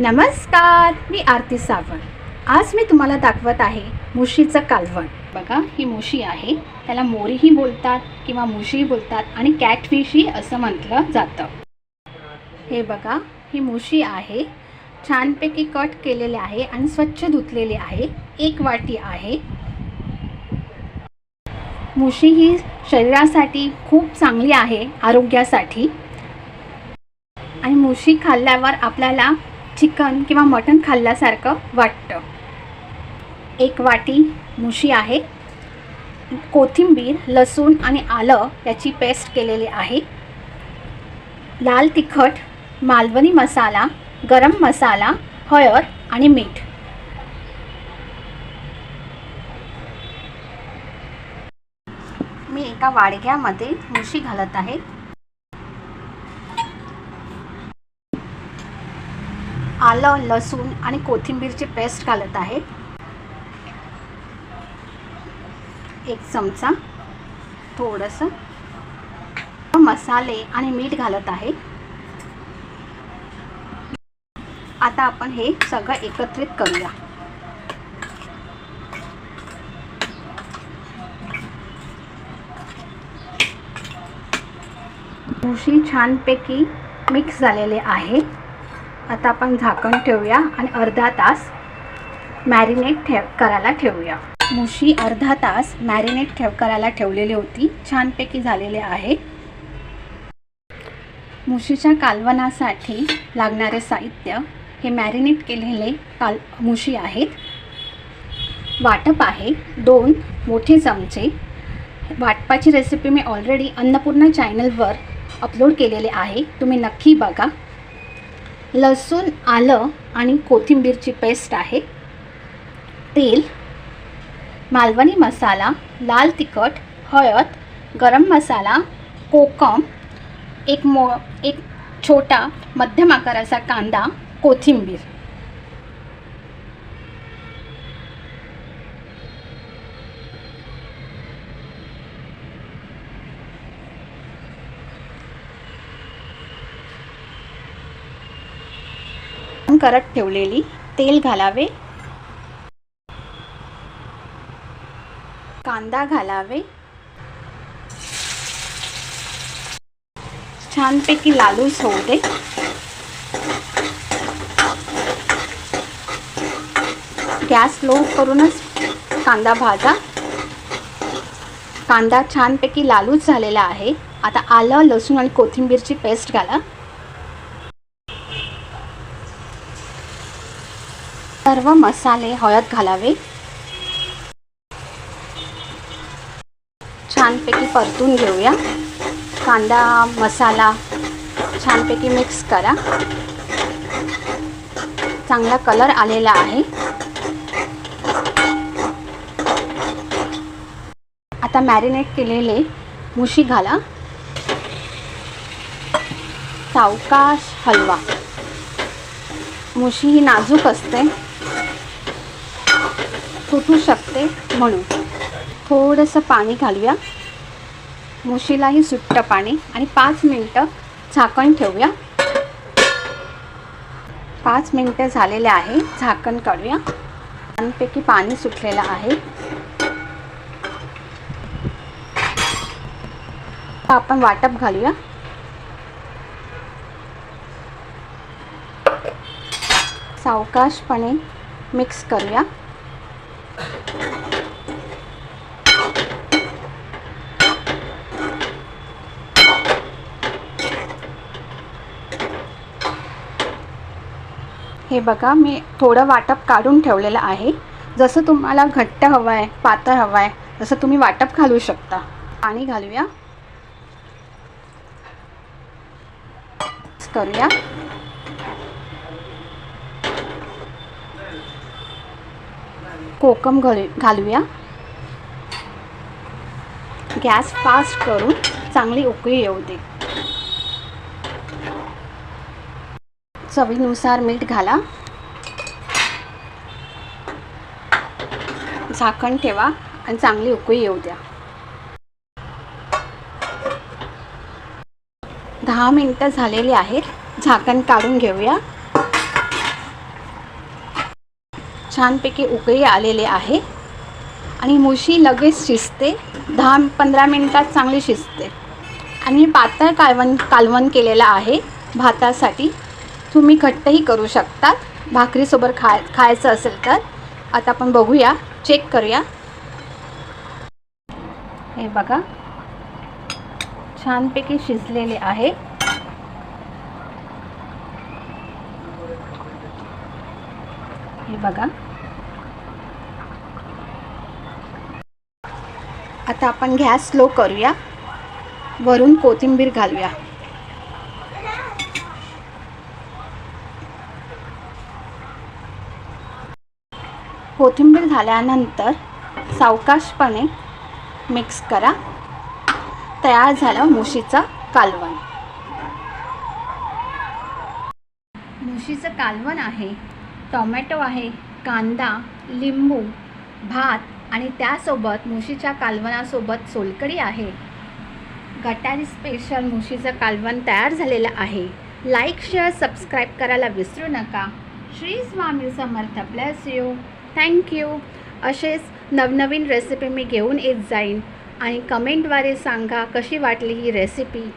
नमस्कार मी आरती सावंत. आज मी तुम्हाला दाखवत आहे मुशीचं कालवण. बघा ही मुशी आहे. त्याला मोरीही बोलतात किंवा मुशीही बोलतात आणि कॅटफिशही असं म्हटलं जातं. हे बघा ही मुशी आहे. छानपैकी कट केलेले आहे आणि स्वच्छ धुतलेली आहे. एक वाटी आहे. मुशी ही शरीरासाठी खूप चांगली आहे आरोग्यासाठी. आणि मुशी खाल्ल्यावर आपल्याला चिकन किंवा मटण खाल्ल्यासारखं वाटतं. एक वाटी मुशी आहे. कोथिंबीर लसूण आणि आलं याची पेस्ट केलेली आहे. लाल तिखट मालवणी मसाला गरम मसाला हळद आणि मीठ. मी एका वाडग्यामध्ये मुशी घालत आहे. आलं लसूण आणि कोथिंबीरची पेस्ट घालत आहे. एक चमचा थोडंसं मसाले आणि मीठ घालत आहे. आता आपण हे सगळं एकत्रित करूया. भुशी छानपैकी मिक्स झालेले आहे. आता आपण झाकण ठेवूया आणि अर्धा तास मॅरिनेट ठेव करायला ठेवूया. मुशी अर्धा तास मॅरिनेट ठेव करायला ठेवलेली होती. छानपैकी झालेले आहे. मुशीच्या कालवणासाठी लागणारे साहित्य हे मॅरिनेट केलेले काल मुशी आहेत. वाटप आहे. दोन मोठे चमचे. वाटपाची रेसिपी मी ऑलरेडी अन्नपूर्णा चॅनलवर अपलोड केलेले आहे. तुम्ही नक्की बघा. लसूण आलं आणि कोथिंबीरची पेस्ट आहे. तेल मालवणी मसाला लाल तिखट हळद गरम मसाला कोकम एक मो एक छोटा मध्यम आकाराचा कांदा कोथिंबीर. करत ठेवलेली तेल घालावे. कांदा घालावे. छानपैकी लालूस होऊ दे गॅस लो करूनच कांदा भाजा. कांदा छानपैकी लालूच झालेला आहे. आता आलं लसूण आणि कोथिंबीरची पेस्ट घाला. सर्व मसाले हळद घालावे. छानपैकी परतून घेऊया. कांदा मसाला छानपैकी मिक्स करा. चांगला कलर आलेला आहे. आता मॅरिनेट केलेले मुशी घाला. सावकाश हलवा. मुशी ही नाजूक असते. फुटू शकते म्हणून. थोडंसं पाणी घालूया. मुशीलाही सुट्टं पाणी आणि पाच मिनटं झाकण ठेवूया. पाच मिनटं झालेले आहे झाकण काढूया. छानपैकी पाणी सुटलेलं आहे. आपण वाटप घालूया. सावकाशपणे मिक्स करूया. हे बघा मी थोडं वाटप काढून ठेवलेलं आहे. जसं तुम्हाला घट्ट हवं आहे पातळ हवं आहे जसं तुम्ही वाटप घालू शकता. पाणी घालूया. करूया. कोकम घालू घालूया. गॅस फास्ट करून चांगली उकळी येऊ दे. चवीनुसार मीठ घाला. झाकण ठेवा आणि चांगली उकळी येऊ द्या. दहा मिनटं झालेली आहेत. झाकण काढून घेऊया. छानपैकी उकळी आलेले आहे. आणि मुशी लगेच शिजते. दहा पंधरा मिनटात चांगली शिजते. आणि पातळ कालवण कालवण केलेलं आहे. भातासाठी तुम्ही घट्टही करू शकता. भाकरीसोबत खाय खायचं असेल तर. आता आपण बघूया चेक करूया. हे बघा. छानपैकी शिजलेले आहे. हे बघा. आता आपण गॅस स्लो करूया. वरून कोथिंबीर घालूया. कोथिंबीर झाल्यानंतर सावकाशपणे मिक्स करा. तयार झालं मुशीचं कालवण. मुशीचं कालवण आहे. टोमॅटो आहे कांदा लिंबू भात आणि त्यासोबत मुशीच्या कालवणासोबत सोलकडी आहे. गटारी स्पेशल मुशीचं कालवण तयार झालेलं आहे. लाईक शेअर सबस्क्राईब करायला विसरू नका. Shri Swami Samarth bless you thank you असेच नवनवीन रेसिपी मी घेऊन येत जाईन. आणि कमेंटद्वारे सांगा कशी वाटली ही रेसिपी